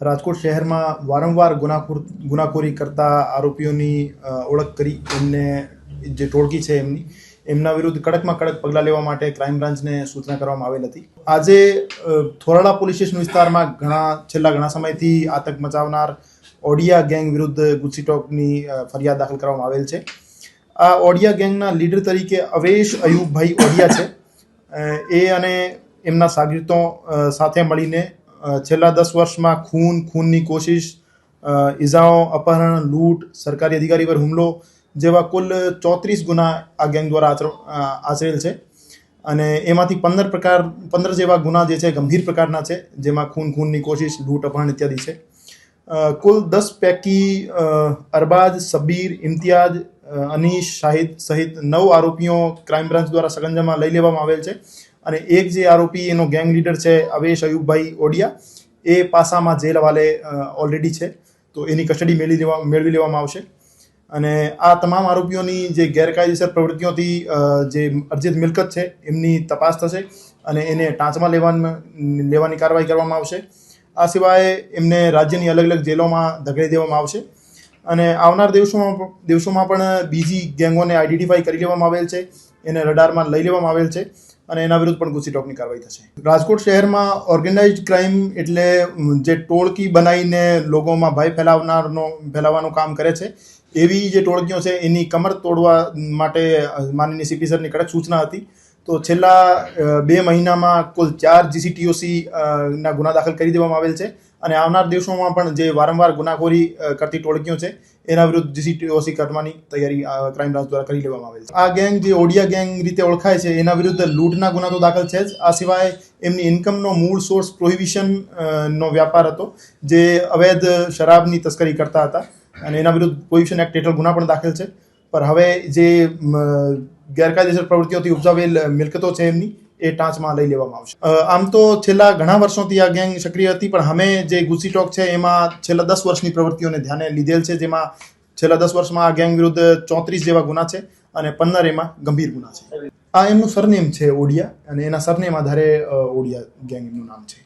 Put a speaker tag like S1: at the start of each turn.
S1: રાજકોટ શહેરમાં વારંવાર ગુનાખોર ગુનાખોરી કરતા આરોપીઓની ઓળખ કરી એમને જે ટોળકી છે એમની, એમના વિરુદ્ધ કડકમાં કડક પગલાં લેવા માટે ક્રાઇમ બ્રાન્ચને સૂચના કરવામાં આવેલ હતી. આજે થોરાળા પોલીસ સ્ટેશન વિસ્તારમાં ઘણા, છેલ્લા ઘણા સમયથી આતંક મચાવનાર ઓડિયા ગેંગ વિરુદ્ધ ગુસ્સીટોકની ફરિયાદ દાખલ કરવામાં આવેલ છે. આ ઓડિયા ગેંગના લીડર તરીકે અવેશ અયુબભાઈ ઓડિયા છે. એ અને એમના સાગરીતો સાથે મળીને છેલ્લા દસ વર્ષમાં ખૂન, ખૂનની કોશિશ ઇજાઓ અપહરણ, લૂંટ, સરકારી અધિકારી પર હુમલો જેવા કુલ ચોત્રીસ ગુના આ ગેંગ દ્વારા આચર- આચરેલ છે. અને એમાંથી પંદર પ્રકાર, પંદર જેવા ગુના જે છે ગંભીર પ્રકારના છે, જેમાં ખૂન, ખૂનની કોશિશ, લૂંટ, અપહરણ ઇત્યાદિ છે. કુલ દસ પૈકી અરબાજ સબીર ઇમ્તિયાજ અનીશ, શાહિદ સહિત નવ આરોપીઓ ક્રાઇમ બ્રાન્ચ દ્વારા સગંજામાં લઈ લેવામાં આવેલ છે. અને એક જે આરોપી, એનો ગેંગ લીડર છે અવેશ અયુબભાઈ ઓડિયા, એ પાસામાં જેલ હવાલે ઓલરેડી છે. તો એની કસ્ટડી મેળવી લેવા મેળવી લેવામાં આવશે. અને આ તમામ આરોપીઓની જે ગેરકાયદેસર પ્રવૃત્તિઓથી જે અર્જિત મિલકત છે, એમની તપાસ થશે અને એને ટાંચમાં લેવામાં લેવાની કાર્યવાહી કરવામાં આવશે. આ સિવાય એમને રાજ્યની અલગ અલગ જેલોમાં ધકેલી દેવામાં આવશે. અને આવનાર દિવસોમાં દિવસોમાં પણ બીજી ગેંગોને આઈડેન્ટિફાઈ કરી લેવામાં આવેલ છે. એને રડારમાં લઈ લેવામાં આવેલ છે અને એના વિરુદ્ધ પણ ગુસ્સી ટોકની કાર્યવાહી થશે. રાજકોટ શહેરમાં ઓર્ગેનાઇઝડ ક્રાઇમ એટલે જે ટોળકી બનાવીને લોકોમાં ભય ફેલાવનારનો, ફેલાવવાનું કામ કરે છે, એવી જે ટોળકીઓ છે, એની કમર તોડવા માટે માનનીય સીપી સરની કડક સૂચના હતી. તો છેલ્લા બે મહિનામાં કુલ ચાર જીસીટીઓસી ના ગુના દાખલ કરી દેવામાં આવેલ છે. અને આવનાર દિવસોમાં પણ જે વારંવાર ગુનાખોરી કરતી ટોળકીઓ છે, એના વિરુદ્ધ જીસીટીઓસી કરવાની તૈયારી ક્રાઇમ બ્રાન્ચ દ્વારા કરી લેવામાં આવેલ છે. આ ગેંગ જે ઓડિયા ગેંગ રીતે ઓળખાય છે, એના વિરુદ્ધ લૂંટના ગુના તો દાખલ છે જ. આ સિવાય એમની ઇન્કમનો મૂળ સોર્સ પ્રોહિબિશન નો વ્યાપાર હતો, જે અવૈધ શરાબની તસ્કરી કરતા હતા. અને એના વિરુદ્ધ પ્રોહિબિશન એક્ટ હેઠળ ગુના પણ દાખલ છે. પર હવે જે ગેરકાયદેસર પ્રવૃત્તિઓથી ઉપજાવેલ મિલકતો છે એમની, એ ટાંચમાં લઈ લેવામાં આવશે. આમ તો છેલ્લા ઘણા વર્ષોથી આ ગેંગ સક્રિય હતી, પણ અમે જે ગુસી ટોક છે, એમાં છેલ્લા દસ વર્ષની પ્રવૃત્તિઓને ધ્યાને લીધેલ છે, જેમાં છેલ્લા દસ વર્ષમાં આ ગેંગ વિરુદ્ધ ચોત્રીસ જેવા ગુના છે અને પંદર એમાં ગંભીર ગુના છે. આ એમનું સરનેમ છે ઓડિયા અને એના સરનેમ આધારે ઓડિયા ગેંગ એમનું નામ છે.